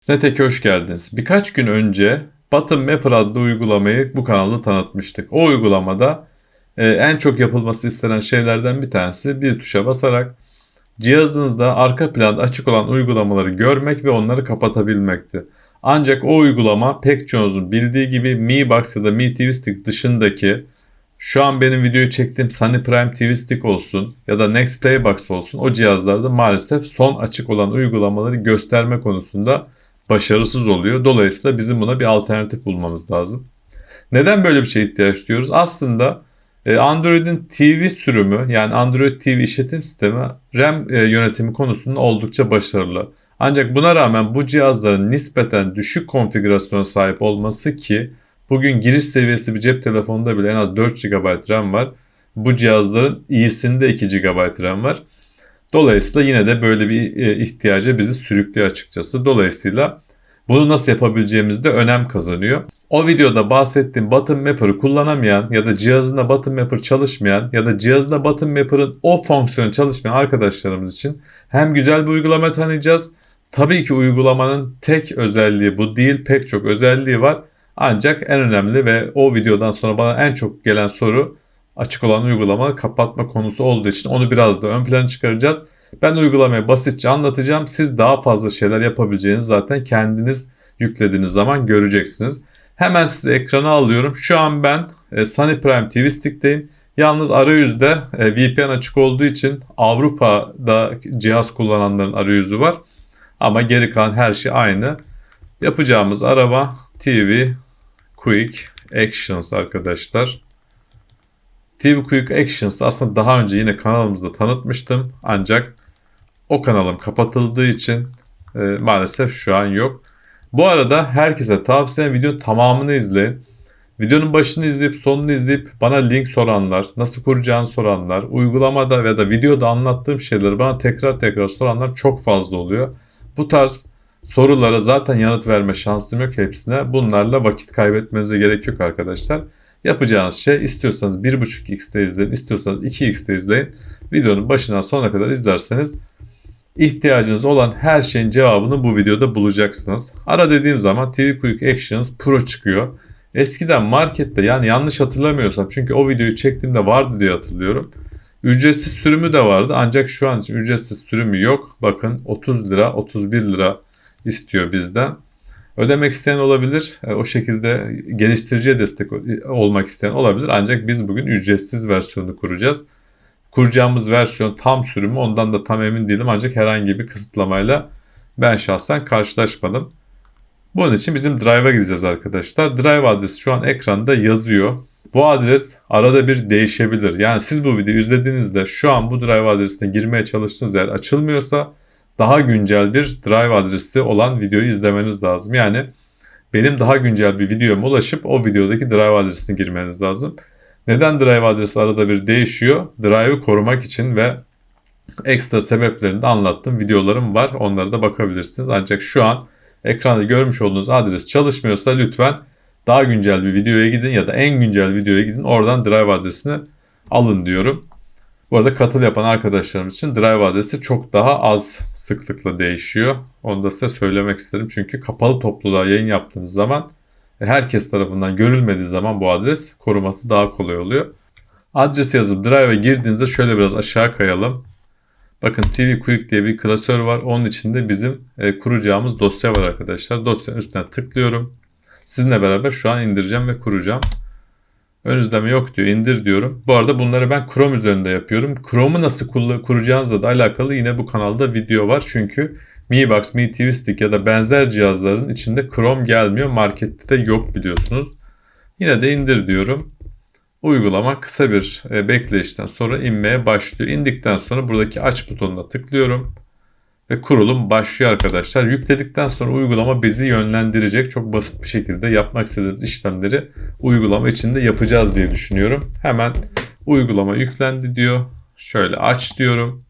Snatek'e hoş geldiniz. Birkaç gün önce Button Mapper adlı uygulamayı bu kanalda tanıtmıştık. O uygulamada e, en çok yapılması istenen şeylerden bir tanesi bir tuşa basarak cihazınızda arka planda açık olan uygulamaları görmek ve onları kapatabilmekti. Ancak o uygulama pek çoğunuzun bildiği gibi Mi Box ya da Mi TV Stick dışındaki şu an benim videoyu çektiğim Sunny Prime TV Stick olsun ya da Next Playbox olsun o cihazlarda maalesef son açık olan uygulamaları gösterme konusunda başarısız oluyor. Dolayısıyla bizim buna bir alternatif bulmamız lazım. Neden böyle bir şeye ihtiyaç duyuyoruz? Aslında e, Android'in TV sürümü yani Android TV işletim sistemi RAM e, yönetimi konusunda oldukça başarılı. Ancak buna rağmen bu cihazların nispeten düşük konfigürasyona sahip olması ki bugün giriş seviyesi bir cep telefonunda bile en az 4 GB RAM var. Bu cihazların iyisinde 2 GB RAM var. Dolayısıyla yine de böyle bir e, ihtiyaca bizi sürüklüyor açıkçası. Dolayısıyla bunu nasıl yapabileceğimiz de önem kazanıyor. O videoda bahsettiğim Button Mapper'ı kullanamayan ya da cihazında Button Mapper çalışmayan ya da cihazında Button Mapper'ın o fonksiyonu çalışmayan arkadaşlarımız için hem güzel bir uygulama tanıyacağız. Tabii ki uygulamanın tek özelliği bu değil, pek çok özelliği var. Ancak en önemli ve o videodan sonra bana en çok gelen soru açık olan uygulama kapatma konusu olduğu için onu biraz da ön plana çıkaracağız. Ben uygulamayı basitçe anlatacağım. Siz daha fazla şeyler yapabileceğinizi zaten kendiniz yüklediğiniz zaman göreceksiniz. Hemen sizi ekrana alıyorum. Şu an ben e, Sunny Prime TV Stick'teyim. Yalnız arayüzde e, VPN açık olduğu için Avrupa'da cihaz kullananların arayüzü var. Ama geri kalan her şey aynı. Yapacağımız araba TV Quick Actions arkadaşlar. TV Quick Actions aslında daha önce yine kanalımızda tanıtmıştım. Ancak o kanalım kapatıldığı için e, maalesef şu an yok. Bu arada herkese tavsiyem videonun tamamını izleyin. Videonun başını izleyip sonunu izleyip bana link soranlar, nasıl kuracağını soranlar, uygulamada ya da videoda anlattığım şeyleri bana tekrar tekrar soranlar çok fazla oluyor. Bu tarz sorulara zaten yanıt verme şansım yok hepsine. Bunlarla vakit kaybetmenize gerek yok arkadaşlar. Yapacağınız şey istiyorsanız 1.5x'te izleyin, istiyorsanız 2x'te izleyin. Videonun başından sonuna kadar izlerseniz ihtiyacınız olan her şeyin cevabını bu videoda bulacaksınız. Ara dediğim zaman TV Quick Actions Pro çıkıyor. Eskiden markette yani yanlış hatırlamıyorsam çünkü o videoyu çektiğimde vardı diye hatırlıyorum. Ücretsiz sürümü de vardı ancak şu an için ücretsiz sürümü yok. Bakın 30 lira 31 lira istiyor bizden. Ödemek isteyen olabilir. E, o şekilde geliştiriciye destek olmak isteyen olabilir. Ancak biz bugün ücretsiz versiyonu kuracağız. Kuracağımız versiyon tam sürümü ondan da tam emin değilim. Ancak herhangi bir kısıtlamayla ben şahsen karşılaşmadım. Bunun için bizim Drive'a gideceğiz arkadaşlar. Drive adresi şu an ekranda yazıyor. Bu adres arada bir değişebilir. Yani siz bu videoyu izlediğinizde şu an bu Drive adresine girmeye çalıştığınız yer açılmıyorsa daha güncel bir Drive adresi olan videoyu izlemeniz lazım. Yani benim daha güncel bir videoma ulaşıp o videodaki Drive adresine girmeniz lazım. Neden Drive adresi arada bir değişiyor? Drive'ı korumak için ve ekstra sebeplerini de anlattığım videolarım var. Onlara da bakabilirsiniz. Ancak şu an ekranda görmüş olduğunuz adres çalışmıyorsa lütfen daha güncel bir videoya gidin ya da en güncel videoya gidin. Oradan Drive adresini alın diyorum. Bu arada katıl yapan arkadaşlarımız için drive adresi çok daha az sıklıkla değişiyor. Onu da size söylemek istedim. Çünkü kapalı topluluğa yayın yaptığınız zaman herkes tarafından görülmediği zaman bu adres koruması daha kolay oluyor. Adresi yazıp drive'a girdiğinizde şöyle biraz aşağı kayalım. Bakın TV Quick diye bir klasör var. Onun içinde bizim e, kuracağımız dosya var arkadaşlar. Dosyanın üstüne tıklıyorum. Sizinle beraber şu an indireceğim ve kuracağım. Ön izleme yok diyor. indir diyorum. Bu arada bunları ben Chrome üzerinde yapıyorum. Chrome'u nasıl kuracağınızla da alakalı yine bu kanalda video var. Çünkü Mi Box, Mi TV Stick ya da benzer cihazların içinde Chrome gelmiyor. Markette de yok biliyorsunuz. Yine de indir diyorum. Uygulama kısa bir e, bekleyişten sonra inmeye başlıyor. İndikten sonra buradaki aç butonuna tıklıyorum ve kurulum başlıyor arkadaşlar. Yükledikten sonra uygulama bizi yönlendirecek. Çok basit bir şekilde yapmak istediğimiz işlemleri uygulama içinde yapacağız diye düşünüyorum. Hemen uygulama yüklendi diyor. Şöyle aç diyorum.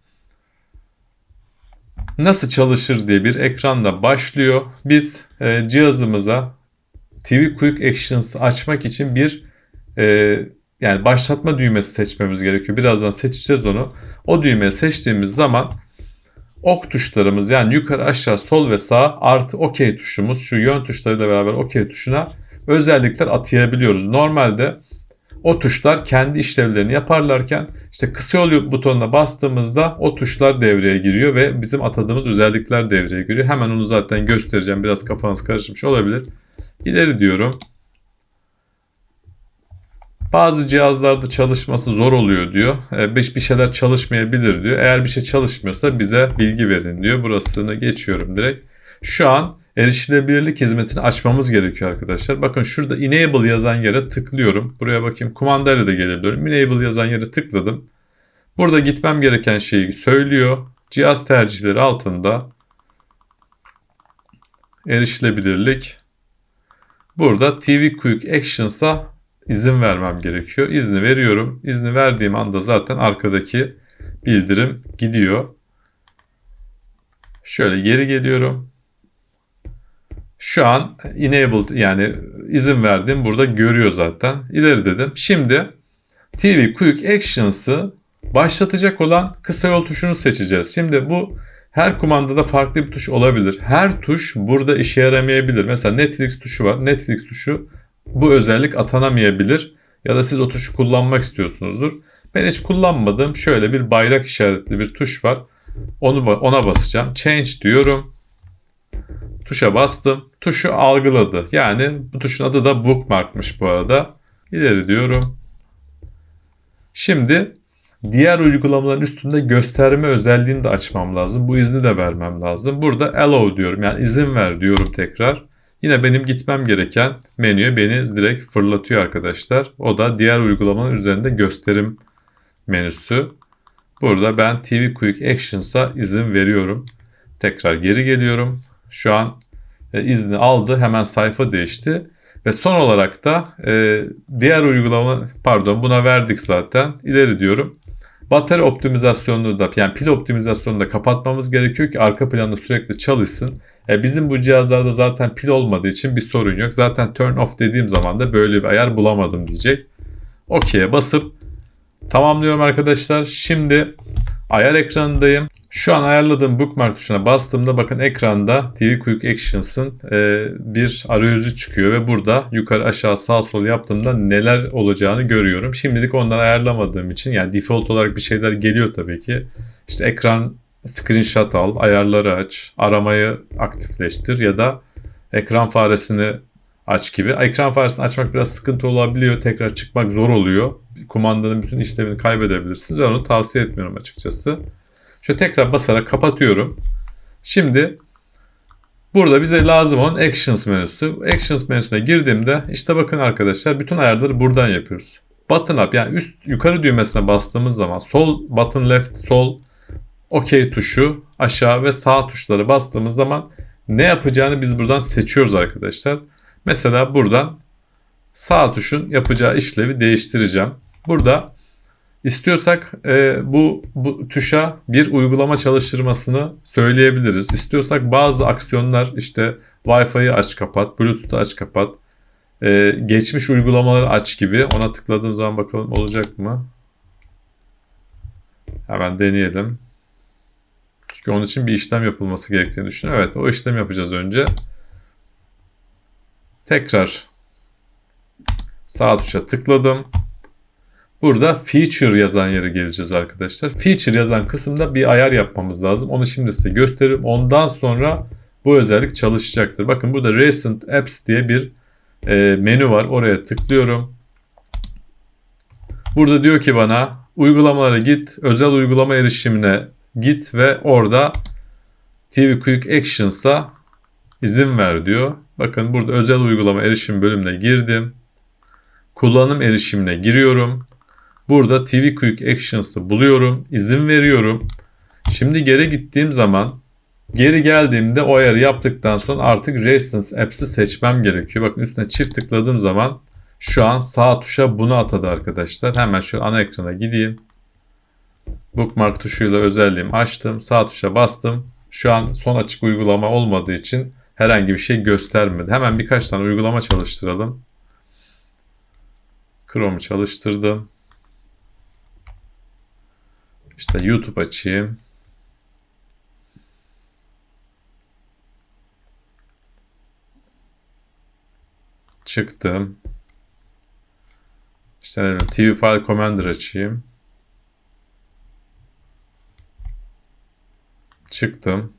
Nasıl çalışır diye bir ekranda başlıyor. Biz e, cihazımıza TV Quick Actions açmak için bir e, yani başlatma düğmesi seçmemiz gerekiyor. Birazdan seçeceğiz onu. O düğmeyi seçtiğimiz zaman ok tuşlarımız yani yukarı aşağı sol ve sağ artı OK tuşumuz şu yön tuşlarıyla beraber OK tuşuna özellikler atayabiliyoruz. Normalde o tuşlar kendi işlevlerini yaparlarken işte kısa yol butonuna bastığımızda o tuşlar devreye giriyor ve bizim atadığımız özellikler devreye giriyor. Hemen onu zaten göstereceğim. Biraz kafanız karışmış olabilir. İleri diyorum. Bazı cihazlarda çalışması zor oluyor diyor. E, bir bir şeyler çalışmayabilir diyor. Eğer bir şey çalışmıyorsa bize bilgi verin diyor. Burasını geçiyorum direkt. Şu an erişilebilirlik hizmetini açmamız gerekiyor arkadaşlar. Bakın şurada enable yazan yere tıklıyorum. Buraya bakayım kumandayla da gelebiliyorum. Enable yazan yere tıkladım. Burada gitmem gereken şeyi söylüyor. Cihaz tercihleri altında erişilebilirlik. Burada TV Quick Actions'a izin vermem gerekiyor. İzni veriyorum. İzni verdiğim anda zaten arkadaki bildirim gidiyor. Şöyle geri geliyorum. Şu an enabled yani izin verdim burada görüyor zaten. İleri dedim. Şimdi TV Quick Actions'ı başlatacak olan kısa yol tuşunu seçeceğiz. Şimdi bu her kumandada farklı bir tuş olabilir. Her tuş burada işe yaramayabilir. Mesela Netflix tuşu var. Netflix tuşu bu özellik atanamayabilir. Ya da siz o tuşu kullanmak istiyorsunuzdur. Ben hiç kullanmadım. Şöyle bir bayrak işaretli bir tuş var. Onu ona basacağım. Change diyorum. Tuşa bastım. Tuşu algıladı. Yani bu tuşun adı da bookmarkmış bu arada. İleri diyorum. Şimdi diğer uygulamaların üstünde gösterme özelliğini de açmam lazım. Bu izni de vermem lazım. Burada allow diyorum. Yani izin ver diyorum tekrar. Yine benim gitmem gereken menüye beni direkt fırlatıyor arkadaşlar. O da diğer uygulamanın üzerinde gösterim menüsü. Burada ben TV Quick Actions'a izin veriyorum. Tekrar geri geliyorum. Şu an e, izni aldı. Hemen sayfa değişti. Ve son olarak da e, diğer uygulama pardon buna verdik zaten. İleri diyorum. Batarya optimizasyonunu da yani pil optimizasyonunu da kapatmamız gerekiyor ki arka planda sürekli çalışsın. E, bizim bu cihazlarda zaten pil olmadığı için bir sorun yok. Zaten turn off dediğim zaman da böyle bir ayar bulamadım diyecek. OK'ye basıp tamamlıyorum arkadaşlar. Şimdi ayar ekranındayım. Şu an ayarladığım bookmark tuşuna bastığımda bakın ekranda TV Quick Actions'ın e, bir arayüzü çıkıyor ve burada yukarı aşağı sağ sol yaptığımda neler olacağını görüyorum. Şimdilik onları ayarlamadığım için yani default olarak bir şeyler geliyor tabii ki. İşte ekran screenshot al, ayarları aç, aramayı aktifleştir ya da ekran faresini aç gibi. Ekran faresini açmak biraz sıkıntı olabiliyor. Tekrar çıkmak zor oluyor. Kumandanın bütün işlevini kaybedebilirsiniz. Ben onu tavsiye etmiyorum açıkçası. Şöyle tekrar basarak kapatıyorum. Şimdi burada bize lazım olan Actions menüsü. Actions menüsüne girdiğimde işte bakın arkadaşlar bütün ayarları buradan yapıyoruz. Button up yani üst yukarı düğmesine bastığımız zaman sol button left sol OK tuşu aşağı ve sağ tuşları bastığımız zaman ne yapacağını biz buradan seçiyoruz arkadaşlar. Mesela buradan sağ tuşun yapacağı işlevi değiştireceğim. Burada İstiyorsak e, bu, bu tuşa bir uygulama çalıştırmasını söyleyebiliriz. İstiyorsak bazı aksiyonlar işte Wi-Fi'yi aç kapat, Bluetooth'u aç kapat, e, geçmiş uygulamaları aç gibi. Ona tıkladığım zaman bakalım olacak mı? Hemen deneyelim. Çünkü onun için bir işlem yapılması gerektiğini düşünüyorum. Evet o işlem yapacağız önce. Tekrar sağ tuşa tıkladım. Burada feature yazan yere geleceğiz arkadaşlar. Feature yazan kısımda bir ayar yapmamız lazım. Onu şimdi size gösteririm. Ondan sonra bu özellik çalışacaktır. Bakın burada Recent Apps diye bir e, menü var. Oraya tıklıyorum. Burada diyor ki bana uygulamalara git, özel uygulama erişimine git ve orada TV Quick Actions'a izin ver diyor. Bakın burada özel uygulama erişim bölümüne girdim. Kullanım erişimine giriyorum. Burada TV Quick Actions'ı buluyorum. izin veriyorum. Şimdi geri gittiğim zaman geri geldiğimde o ayarı yaptıktan sonra artık Recent Apps'i seçmem gerekiyor. Bakın üstüne çift tıkladığım zaman şu an sağ tuşa bunu atadı arkadaşlar. Hemen şu ana ekrana gideyim. Bookmark tuşuyla özelliğimi açtım. Sağ tuşa bastım. Şu an son açık uygulama olmadığı için herhangi bir şey göstermedi. Hemen birkaç tane uygulama çalıştıralım. Chrome'u çalıştırdım. İşte YouTube açayım. Çıktım. İşte ne TV File Commander açayım. Çıktım.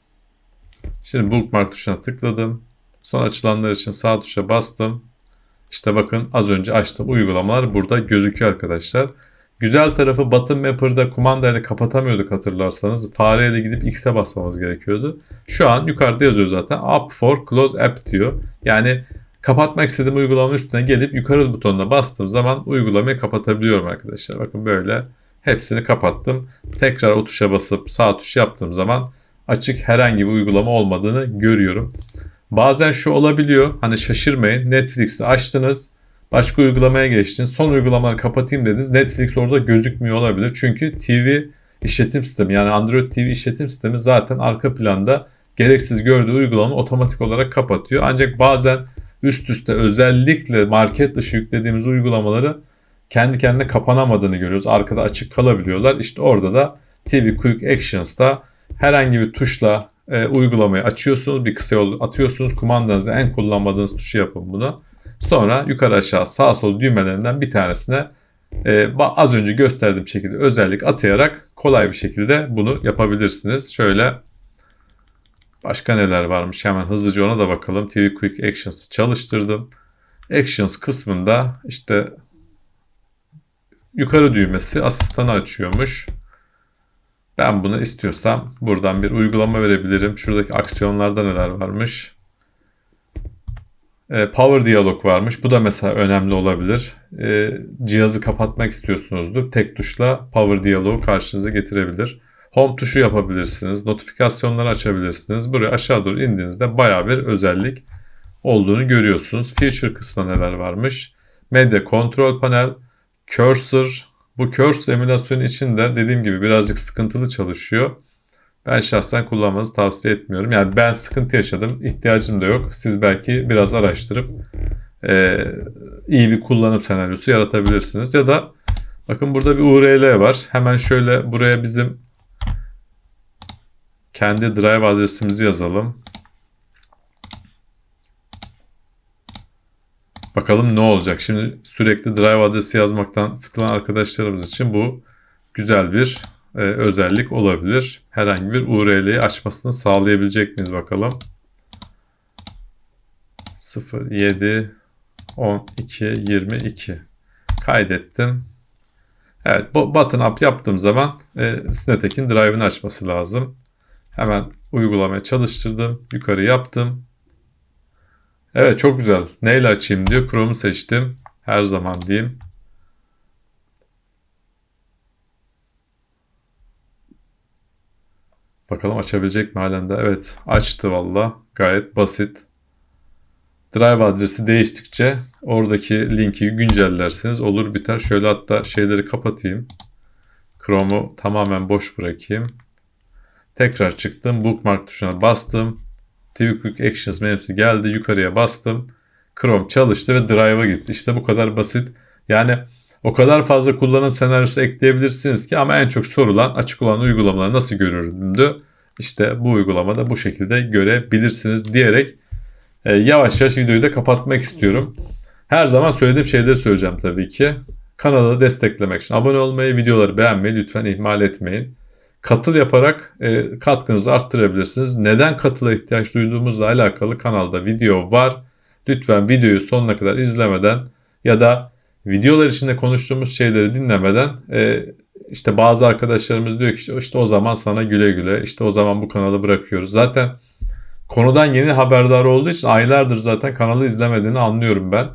Şimdi bookmark tuşuna tıkladım. Son açılanlar için sağ tuşa bastım. İşte bakın az önce açtığım uygulamalar burada gözüküyor arkadaşlar. Güzel tarafı Button Mapper'da kumandayla kapatamıyorduk hatırlarsanız. Fareyle gidip X'e basmamız gerekiyordu. Şu an yukarıda yazıyor zaten. Up for Close App diyor. Yani kapatmak istediğim uygulamanın üstüne gelip yukarı butonuna bastığım zaman uygulamayı kapatabiliyorum arkadaşlar. Bakın böyle hepsini kapattım. Tekrar o tuşa basıp sağ tuş yaptığım zaman açık herhangi bir uygulama olmadığını görüyorum. Bazen şu olabiliyor. Hani şaşırmayın. Netflix'i açtınız. Başka uygulamaya geçtiniz. Son uygulamayı kapatayım dediniz. Netflix orada gözükmüyor olabilir. Çünkü TV işletim sistemi yani Android TV işletim sistemi zaten arka planda gereksiz gördüğü uygulamayı otomatik olarak kapatıyor. Ancak bazen üst üste özellikle market dışı yüklediğimiz uygulamaları kendi kendine kapanamadığını görüyoruz. Arkada açık kalabiliyorlar. İşte orada da TV Quick Actions'ta herhangi bir tuşla e, uygulamayı açıyorsunuz. Bir kısa yol atıyorsunuz. Kumandanızı en kullanmadığınız tuşu yapın bunu. Sonra yukarı aşağı sağ sol düğmelerinden bir tanesine e, az önce gösterdiğim şekilde özellik atayarak kolay bir şekilde bunu yapabilirsiniz. Şöyle başka neler varmış hemen hızlıca ona da bakalım. TV Quick Actions'ı çalıştırdım. Actions kısmında işte yukarı düğmesi asistanı açıyormuş. Ben bunu istiyorsam buradan bir uygulama verebilirim. Şuradaki aksiyonlarda neler varmış. E, Power Dialog varmış. Bu da mesela önemli olabilir. E, cihazı kapatmak istiyorsunuzdur. Tek tuşla Power Dialog'u karşınıza getirebilir. Home tuşu yapabilirsiniz. Notifikasyonları açabilirsiniz. Buraya aşağı doğru indiğinizde baya bir özellik olduğunu görüyorsunuz. Feature kısmı neler varmış. Medya Control Panel, Cursor. Bu Cursor emülasyonu için de dediğim gibi birazcık sıkıntılı çalışıyor. Ben şahsen kullanmanızı tavsiye etmiyorum. Yani ben sıkıntı yaşadım. ihtiyacım da yok. Siz belki biraz araştırıp e, iyi bir kullanım senaryosu yaratabilirsiniz. Ya da bakın burada bir URL var. Hemen şöyle buraya bizim kendi drive adresimizi yazalım. Bakalım ne olacak. Şimdi sürekli drive adresi yazmaktan sıkılan arkadaşlarımız için bu güzel bir e, özellik olabilir. Herhangi bir URL'yi açmasını sağlayabilecek miyiz bakalım. 0 7 12 22 kaydettim. Evet button up yaptığım zaman e, Snetek'in drive'ını açması lazım. Hemen uygulamaya çalıştırdım. Yukarı yaptım. Evet çok güzel. Neyle açayım diyor. Chrome'u seçtim. Her zaman diyeyim. Bakalım açabilecek mi halen de? Evet açtı valla. Gayet basit. Drive adresi değiştikçe oradaki linki güncellersiniz. Olur biter. Şöyle hatta şeyleri kapatayım. Chrome'u tamamen boş bırakayım. Tekrar çıktım. Bookmark tuşuna bastım. TV Quick Actions menüsü geldi. Yukarıya bastım. Chrome çalıştı ve Drive'a gitti. İşte bu kadar basit. Yani o kadar fazla kullanım senaryosu ekleyebilirsiniz ki ama en çok sorulan açık olan uygulamaları nasıl görürdü? İşte bu uygulamada bu şekilde görebilirsiniz diyerek e, yavaş yavaş videoyu da kapatmak istiyorum. Her zaman söylediğim şeyleri söyleyeceğim tabii ki. Kanalı desteklemek için abone olmayı, videoları beğenmeyi lütfen ihmal etmeyin. Katıl yaparak e, katkınızı arttırabilirsiniz. Neden katıla ihtiyaç duyduğumuzla alakalı kanalda video var. Lütfen videoyu sonuna kadar izlemeden ya da videolar içinde konuştuğumuz şeyleri dinlemeden e, işte bazı arkadaşlarımız diyor ki işte, o zaman sana güle güle işte o zaman bu kanalı bırakıyoruz. Zaten konudan yeni haberdar olduğu için aylardır zaten kanalı izlemediğini anlıyorum ben.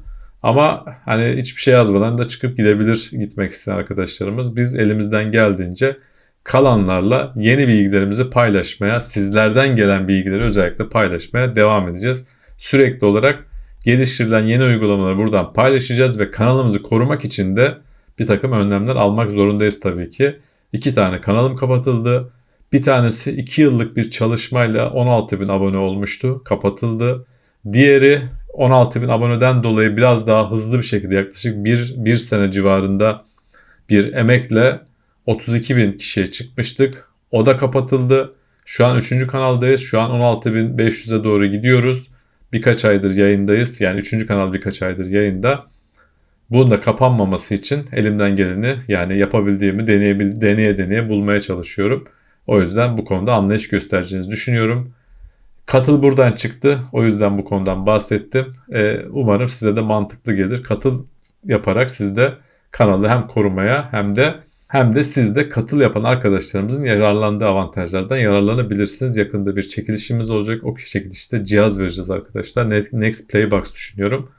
Ama hani hiçbir şey yazmadan da çıkıp gidebilir gitmek isteyen arkadaşlarımız. Biz elimizden geldiğince kalanlarla yeni bilgilerimizi paylaşmaya, sizlerden gelen bilgileri özellikle paylaşmaya devam edeceğiz. Sürekli olarak geliştirilen yeni uygulamaları buradan paylaşacağız ve kanalımızı korumak için de bir takım önlemler almak zorundayız tabii ki. İki tane kanalım kapatıldı. Bir tanesi 2 yıllık bir çalışmayla 16 bin abone olmuştu. Kapatıldı. Diğeri 16 bin aboneden dolayı biraz daha hızlı bir şekilde yaklaşık bir, bir sene civarında bir emekle 32 bin kişiye çıkmıştık. O da kapatıldı. Şu an 3. kanaldayız. Şu an 16.500'e doğru gidiyoruz. Birkaç aydır yayındayız. Yani 3. kanal birkaç aydır yayında. Bunun da kapanmaması için elimden geleni yani yapabildiğimi deneyebil deneye deneye bulmaya çalışıyorum. O yüzden bu konuda anlayış göstereceğinizi düşünüyorum. Katıl buradan çıktı. O yüzden bu konudan bahsettim. Ee, umarım size de mantıklı gelir. Katıl yaparak siz de kanalı hem korumaya hem de hem de siz de katıl yapan arkadaşlarımızın yararlandığı avantajlardan yararlanabilirsiniz. Yakında bir çekilişimiz olacak. O çekilişte cihaz vereceğiz arkadaşlar. Next Playbox düşünüyorum.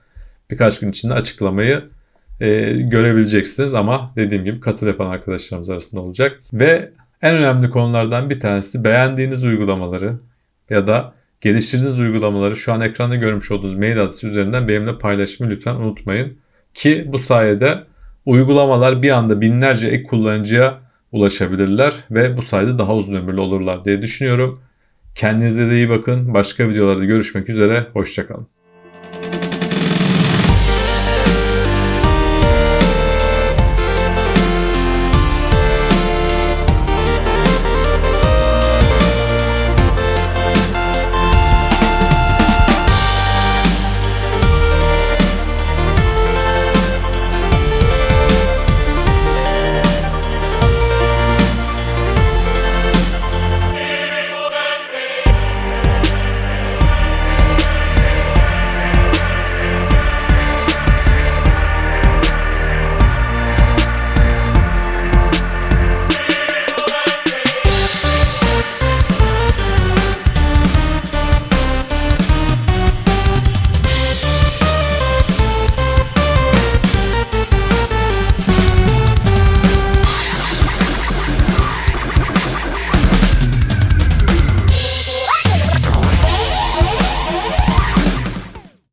Birkaç gün içinde açıklamayı e, görebileceksiniz ama dediğim gibi katıl yapan arkadaşlarımız arasında olacak. Ve en önemli konulardan bir tanesi beğendiğiniz uygulamaları ya da geliştirdiğiniz uygulamaları şu an ekranda görmüş olduğunuz mail adresi üzerinden benimle paylaşmayı lütfen unutmayın. Ki bu sayede uygulamalar bir anda binlerce ek kullanıcıya ulaşabilirler ve bu sayede daha uzun ömürlü olurlar diye düşünüyorum. Kendinize de iyi bakın. Başka videolarda görüşmek üzere. Hoşçakalın.